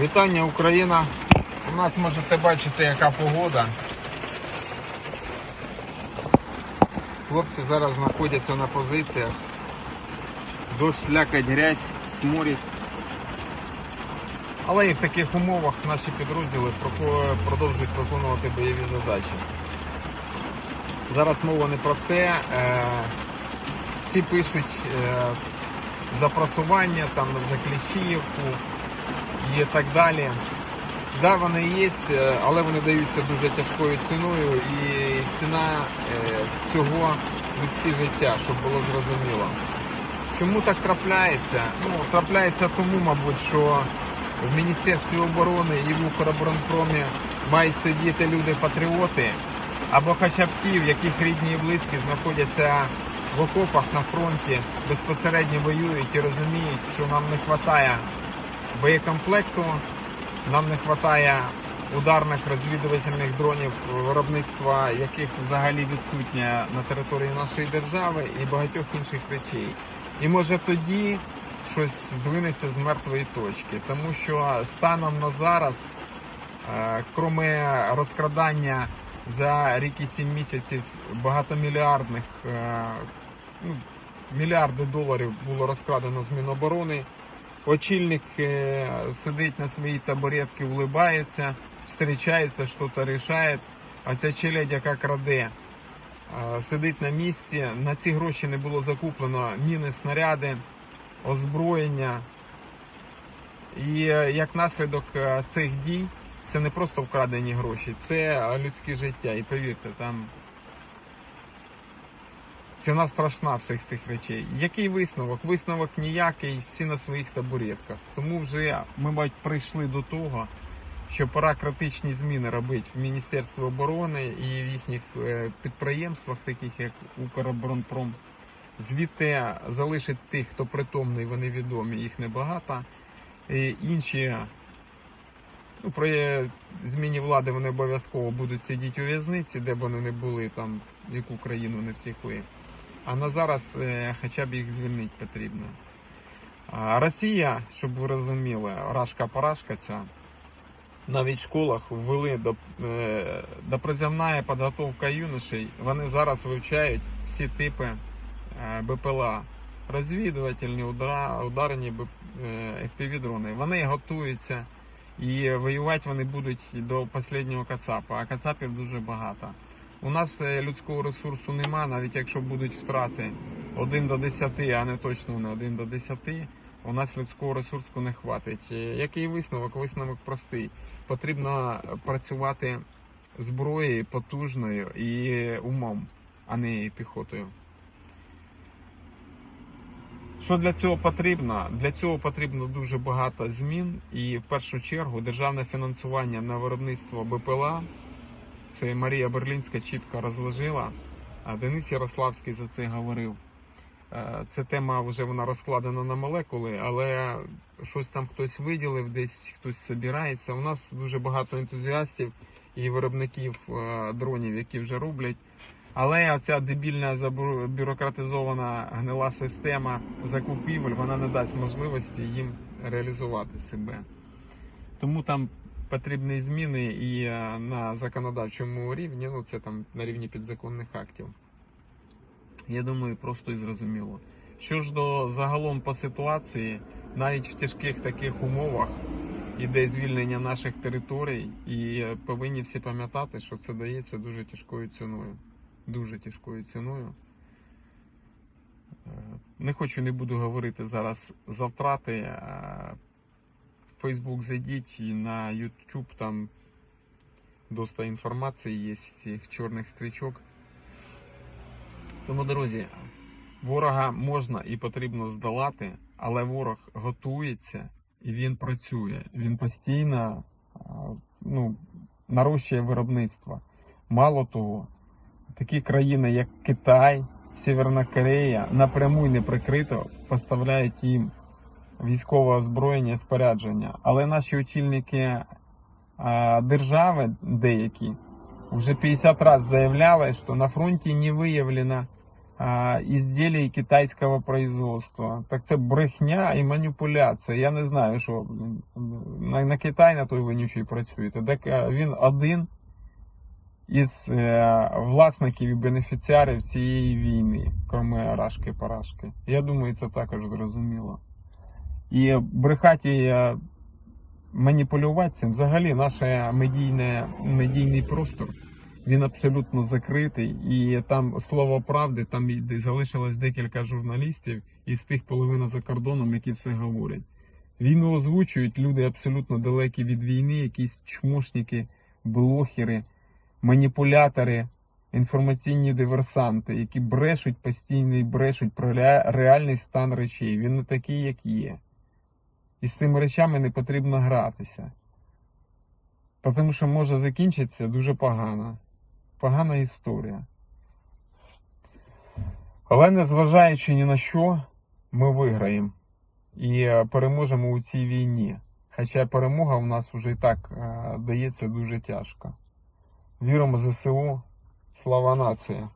Вітання Україна. У нас можете бачити, яка погода. Хлопці зараз знаходяться на позиціях. Дощ, слякать, грязь, сморід. Але і в таких умовах наші підрозділи продовжують виконувати бойові задачі. Зараз мова не про це. Е, Всі пишуть е, за просування там, за Кліщіївку і так далі. Да, вони є, е, але вони даються дуже тяжкою ціною і ціна е, цього людське життя, щоб було зрозуміло. Чому так трапляється? Ну, трапляється тому, мабуть, що в Міністерстві оборони і в Укроборонпромі мають сидіти люди-патріоти, або хоча б ті, в яких рідні і близькі знаходяться в окопах на фронті, безпосередньо воюють і розуміють, що нам не вистачає боєкомплекту, нам не вистачає ударних розвідувальних дронів, виробництва яких взагалі відсутнє на території нашої держави і багатьох інших речей. І може тоді щось здвинеться з мертвої точки, тому що станом на зараз, е, кроме розкрадання за рік і сім місяців багатомільярдних е, ну, мільярди доларів було розкрадено з Міноборони. Очільник е, сидить на своїй табуретці, улибається, зустрічається, щось рішає. А ця челядь, яка краде, е, сидить на місці. На ці гроші не було закуплено міни, снаряди, озброєння. І е, як наслідок цих дій, це не просто вкрадені гроші, це людське життя. І повірте, там ціна страшна всіх цих речей. Який висновок? Висновок ніякий, всі на своїх табуретках. Тому вже ми мабуть, прийшли до того, що пора критичні зміни робити в Міністерстві оборони і в їхніх е, підприємствах, таких як Укроборонпром. Звідти залишить тих, хто притомний, вони відомі, їх небагато. І інші ну, при зміні влади вони обов'язково будуть сидіти у в'язниці, де б вони не були, там, в яку країну не втекли. А на зараз е, хоча б їх звільнити потрібно. Росія, щоб ви розуміли, рашка-парашка ця, навіть в школах ввели до, е, доприземна підготовка юношей. Вони зараз вивчають всі типи е, БПЛА. Розвідувальні, ударні FPV-дрони. Вони готуються і воювати вони будуть до останнього кацапа, а кацапів дуже багато. У нас е, людського ресурсу нема, навіть якщо будуть втрати 1 до 10, а не точно не 1 до 10, у нас людського ресурсу не хватить. Е, Який висновок? Висновок простий. Потрібно працювати зброєю потужною і умом, а не піхотою. Що для цього потрібно? Для цього потрібно дуже багато змін, і в першу чергу державне фінансування на виробництво БПЛА. Це Марія Берлінська чітко розложила. а Денис Ярославський за це говорив. Е, Ця тема вже вона розкладена на молекули, але щось там хтось виділив, десь хтось збирається. У нас дуже багато ентузіастів і виробників е, дронів, які вже роблять. Але оця дебільна забюрократизована гнила система закупівель, вона не дасть можливості їм реалізувати себе. Тому там потрібні зміни і е, на законодавчому рівні, ну це там на рівні підзаконних актів. Я думаю, просто і зрозуміло. Що ж до загалом по ситуації, навіть в тяжких таких умовах іде звільнення наших територій, і е, повинні всі пам'ятати, що це дається дуже тяжкою ціною. Дуже тяжкою ціною. Е, Не хочу, не буду говорити зараз за втрати. Facebook зайдіть і на YouTube там доста інформації є з цих чорних стрічок. Тому, друзі, ворога можна і потрібно здолати, але ворог готується і він працює. Він постійно ну, нарощує виробництво. Мало того, такі країни, як Китай, Северна Корея, напряму і неприкрито поставляють їм військове озброєння, спорядження. Але наші очільники а, держави деякі вже 50 разів заявляли, що на фронті не виявлено а, ізделій китайського производства. Так це брехня і маніпуляція. Я не знаю, що на, на Китай на той вонючий працюєте. Так е, він один із е, власників і бенефіціарів цієї війни, кроме Арашки Парашки. Я думаю, це також зрозуміло. І брехати е, маніпулювати цим взагалі наш медійне, медійний простор. Він абсолютно закритий, і там слово правди, там залишилось декілька журналістів, із тих половина за кордоном, які все говорять. Війну озвучують люди абсолютно далекі від війни, якісь чмошники, блохери, маніпулятори, інформаційні диверсанти, які брешуть постійно і брешуть про реальний стан речей. Він не такий, як є. І з цими речами не потрібно гратися. Тому що може закінчитися дуже погано. Погана історія. Але незважаючи ні на що, ми виграємо і е, переможемо у цій війні. Хоча перемога в нас вже і так е, дається дуже тяжко. Віримо ЗСУ. Слава нації!